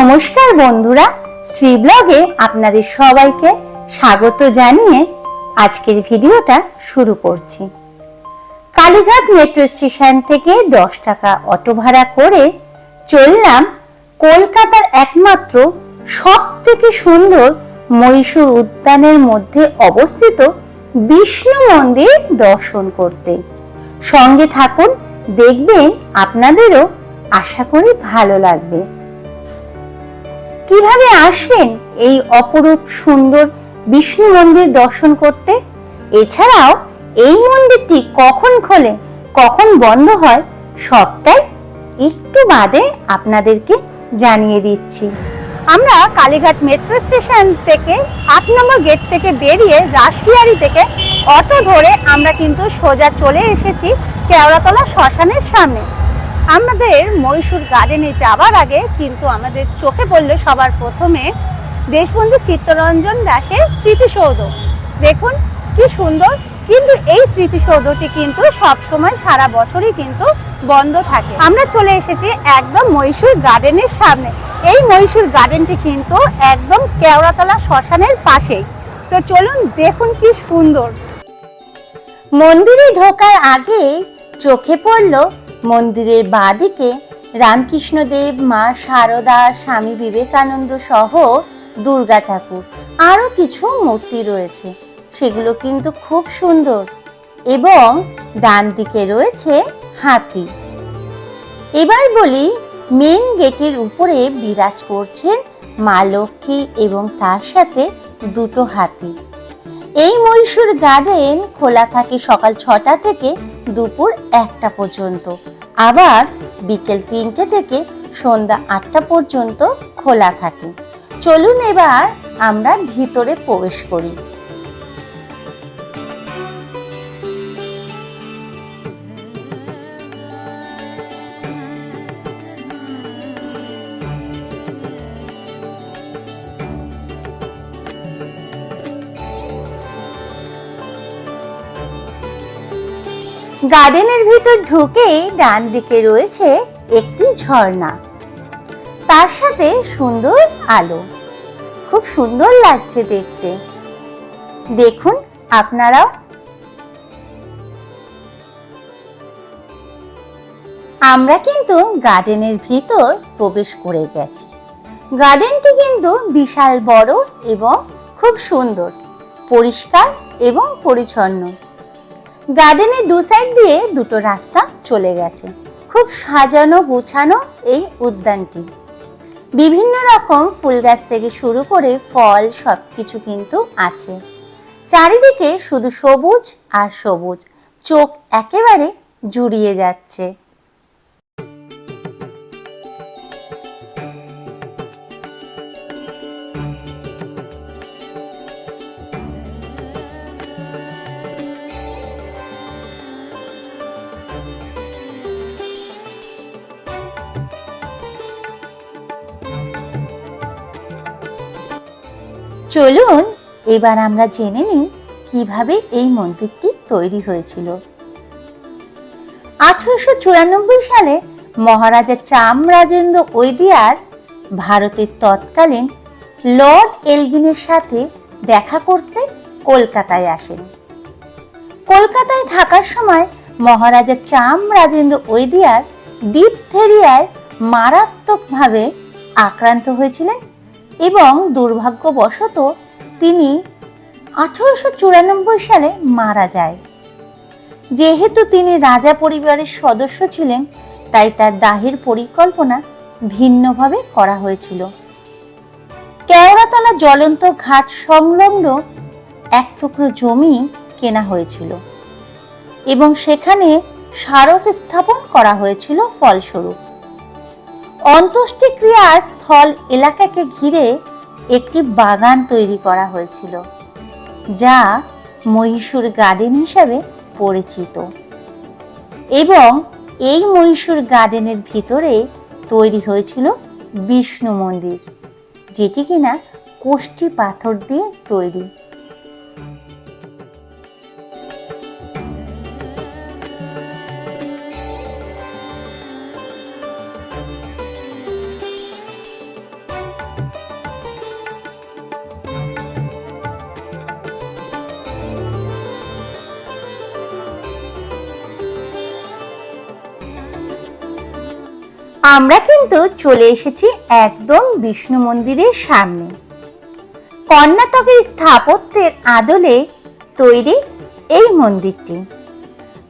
নমস্কার বন্ধুরা শ্রী ব্লগে আপনাদের সবাইকে স্বাগত জানিয়ে আজকের ভিডিওটা শুরু করছি। কালীঘাট মেট্রো স্টেশন থেকে দশ টাকা অটো ভাড়া করে চললাম কলকাতার একমাত্র সব থেকে সুন্দর মহীশূর উদ্যানের মধ্যে অবস্থিত বিষ্ণু মন্দির দর্শন করতে। সঙ্গে থাকুন, দেখবেন আপনাদেরও আশা করি ভালো লাগবে। কীভাবে আসবেন এই অপরূপ সুন্দর বিষ্ণু মন্দির দর্শন করতে? এছাড়াও এই মন্দিরটি কখন খোলে, কখন বন্ধ হয়, সবটাই একটু বাদে আপনাদেরকে জানিয়ে দিচ্ছি। আমরা কালীঘাট মেট্রো স্টেশন থেকে আট নম্বর গেট থেকে বেরিয়ে রাসবিহারি থেকে অটো ধরে আমরা কিন্তু সোজা চলে এসেছি কেওড়াতলা শ্মশানের সামনে। আমাদের মহীশূর গার্ডেনে যাওয়ার আগে কিন্তু আমাদের চোখে পড়ল সবার প্রথমে দেশবন্ধু চিত্তরঞ্জন দাসের স্মৃতিসৌধ। দেখুন, কি সুন্দর। কিন্তু এই স্মৃতিসৌধটি কিন্তু সব সময় সারা বছরই কিন্তু বন্ধ থাকে। আমরা চলে এসেছি একদম মহীশূর গার্ডেনের সামনে। এই মহীশূর গার্ডেনটি কিন্তু একদম কেওড়াতলা শ্মশানের পাশেই। তো চলুন দেখুন কি সুন্দর। মন্দিরে ঢোকার আগে চোখে পড়ল মন্দিরের বাঁদিকে রামকৃষ্ণদেব, মা শারদা স্বামী বিবেকানন্দ সহ দুর্গা ঠাকুর। আরও কিছু মূর্তি রয়েছে। সেগুলো কিন্তু খুব সুন্দর। এবং ডান দিকে রয়েছে হাতি। এবার বলি মেন গেটের উপরে বিরাজ করছেন মা লক্ষ্মী এবং তার সাথে দুটো হাতি। এই মহীশূর গার্ডেন খোলা থাকে সকাল ছটা থেকে দুপুর একটা পর্যন্ত। আবার বিকেল তিনটে থেকে সন্ধ্যা আটটা পর্যন্ত খোলা থাকে। চলুন এবার আমরা ভিতরে প্রবেশ করি। গার্ডেনের ভিতর ঢুকে ডান দিকে রয়েছে একটি ঝর্ণা। তার সাথে সুন্দর আলো। খুব সুন্দর লাগছে দেখতে। দেখুন আপনারাও। আমরা কিন্তু গার্ডেনের ভিতর প্রবেশ করে গেছি। গার্ডেনটি কিন্তু বিশাল বড় এবং খুব সুন্দর, পরিষ্কার এবং পরিচ্ছন্ন। গার্ডেনের দু সাইড দিয়ে দুটো রাস্তা চলে গেছে। খুব সাজানো, গুছানো এই উদ্যানটি। বিভিন্ন রকম ফুল গাছ থেকে শুরু করে ফল সব কিছু কিন্তু আছে। চারিদিকে শুধু সবুজ আর সবুজ। চোখ একেবারে জুড়িয়ে যাচ্ছে। চলুন, এবার আমরা জেনে নিই কীভাবে এই মন্দিরটি তৈরি হয়েছিল। আঠারোশো চুরানব্বই সালে মহারাজা চামরাজেন্দ্র ঐদিয়ার ভারতের তৎকালীন লর্ড এলগিনের সাথে দেখা করতে কলকাতায় আসেন। কলকাতায় থাকার সময় মহারাজা চামরাজেন্দ্র ঐদিয়ার ডিপথেরিয়ায় মারাত্মকভাবে আক্রান্ত হয়েছিলেন এবং দুর্ভাগ্যবশত তিনি আঠারোশো চুরানব্বই সালে মারা যায়। যেহেতু তিনি রাজা পরিবারের সদস্য ছিলেন, তাই তার দাহের পরিকল্পনা ভিন্নভাবে করা হয়েছিল। কেওড়াতলা জ্বলন্ত ঘাট সংলগ্ন এক টুকরো জমি কেনা হয়েছিল এবং সেখানে স্মারক স্থাপন করা হয়েছিল ফলস্বরূপ। অন্ত্যেষ্টিক্রিয়ার স্থল এলাকাকে ঘিরে একটি বাগান তৈরি করা হয়েছিল, যা মহীশূর গার্ডেন হিসাবে পরিচিত। এবং এই মহীশূর গার্ডেনের ভিতরে তৈরি হয়েছিল বিষ্ণু মন্দির, যেটি কিনা কোষ্ঠী পাথর দিয়ে তৈরি। আমরা কিন্তু চলে এসেছি একদম বিষ্ণু মন্দিরের সামনে। কর্ণাটকের স্থাপত্যের আদলে তৈরি এই মন্দিরটি।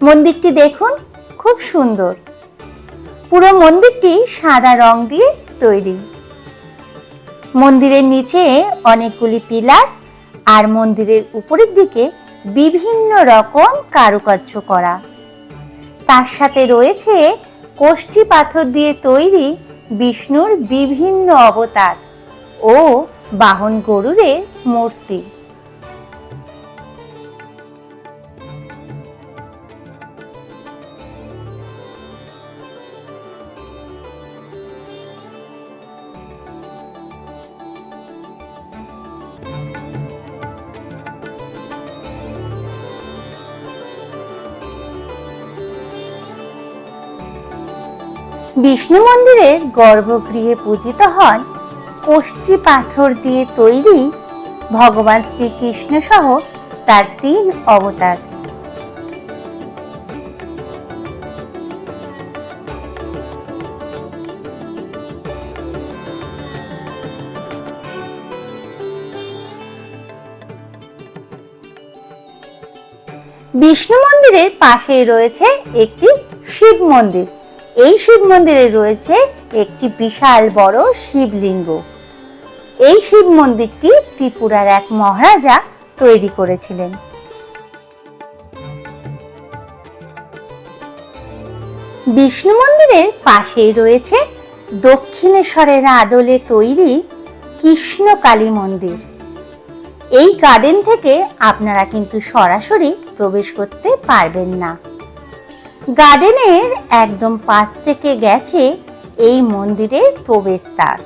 মন্দিরটি দেখুন, খুব সুন্দর। পুরো মন্দিরটি সাদা রং দিয়ে তৈরি। মন্দিরের নিচে অনেকগুলি পিলার আর মন্দিরের উপরের দিকে বিভিন্ন রকম কারুকার্য করা। তার সাথে রয়েছে কোষ্ঠী পাথর দিয়ে তৈরি বিষ্ণুর বিভিন্ন অবতার ও বাহন গরুরের মূর্তি। বিষ্ণু মন্দিরের গর্ভগৃহে পূজিত হন, কোষ্ঠী পাথর দিয়ে তৈরি ভগবান শ্রীকৃষ্ণ সহ তার তিন অবতার। বিষ্ণু মন্দিরের পাশেই রয়েছে একটি শিব মন্দির। এই শিব মন্দিরে রয়েছে একটি বিশাল বড় শিবলিঙ্গ। এই শিব মন্দিরটি ত্রিপুরার এক মহারাজা তৈরি করেছিলেন। বিষ্ণু মন্দিরের পাশেই রয়েছে দক্ষিণেশ্বরের আদলে তৈরি কৃষ্ণকালী মন্দির। এই গার্ডেন থেকে আপনারা কিন্তু সরাসরি প্রবেশ করতে পারবেন না। গার্ডেনের একদম পাশ থেকে গেছে এই মন্দিরের প্রবেশদ্বার।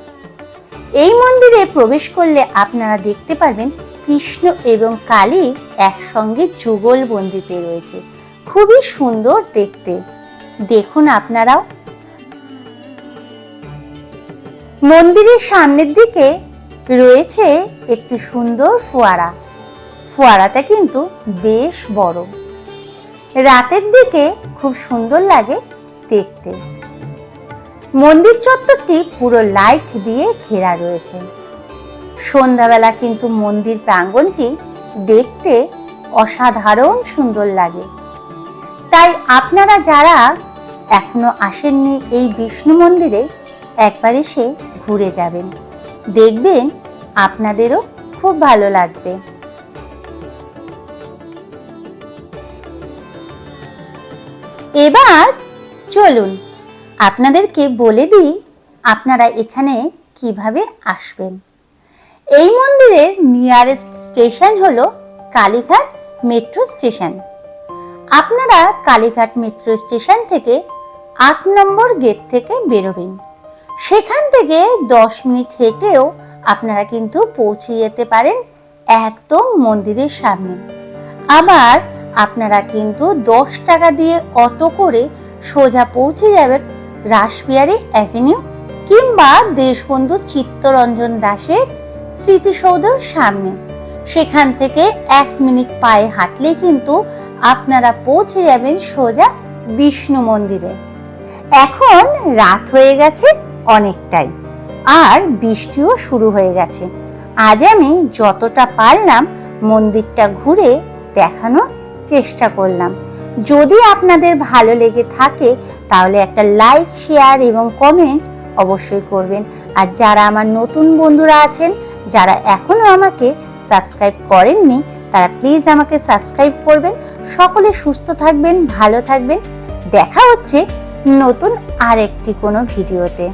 এই মন্দিরে প্রবেশ করলে আপনারা দেখতে পারবেন কৃষ্ণ এবং কালী একসঙ্গে যুগল বন্দিতে রয়েছে। খুবই সুন্দর দেখতে। দেখুন আপনারাও। মন্দিরের সামনের দিকে রয়েছে একটি সুন্দর ফোয়ারা। ফোয়ারাটা কিন্তু বেশ বড়। রাতের দিকে খুব সুন্দর লাগে দেখতে। মন্দির চত্বরটি পুরো লাইট দিয়ে ঘেরা রয়েছে। সন্ধ্যাবেলা কিন্তু মন্দির প্রাঙ্গণটি দেখতে অসাধারণ সুন্দর লাগে। তাই আপনারা যারা এখনও আসেননি এই বিষ্ণু মন্দিরে, একবার এসে ঘুরে যাবেন। দেখবেন আপনাদেরও খুব ভালো লাগবে। এবার চলুন আপনাদেরকে বলে দিই আপনারা এখানে কীভাবে আসবেন। এই মন্দিরের নিয়ারেস্ট স্টেশন হলো কালীঘাট মেট্রো স্টেশন আপনারা কালীঘাট মেট্রো স্টেশন থেকে আট নম্বর গেট থেকে বেরোবেন। সেখান থেকে দশ মিনিট হেঁটেও আপনারা কিন্তু পৌঁছে যেতে পারেন একদম মন্দিরের সামনে। আবার আপনারা কিন্তু দশ টাকা দিয়ে অটো করে সোজা পৌঁছে যাবেন রাসবিহারী অ্যাভিনিউ কিংবা দেশবন্ধু চিত্তরঞ্জন দাসের স্মৃতিসৌধর সামনে। সেখান থেকে এক মিনিট পায়ে হাঁটলে কিন্তু আপনারা পৌঁছে যাবেন সোজা বিষ্ণু মন্দিরে। এখন রাত হয়ে গেছে অনেকটাই আর বৃষ্টিও শুরু হয়ে গেছে। আজ আমি যতটা পারলাম মন্দিরটা ঘুরে দেখানোর চেষ্টা করলাম। যদি আপনাদের ভালো লেগে থাকে, তাহলে একটা লাইক শেয়ার এবং কমেন্ট অবশ্যই করবেন। আর যারা আমার নতুন বন্ধুরা আছেন, যারা এখনও আমাকে সাবস্ক্রাইব করেননি, তারা প্লিজ আমাকে সাবস্ক্রাইব করবেন। সকলে সুস্থ থাকবেন, ভালো থাকবেন। দেখা হচ্ছে নতুন আরেকটি কোনো ভিডিওতে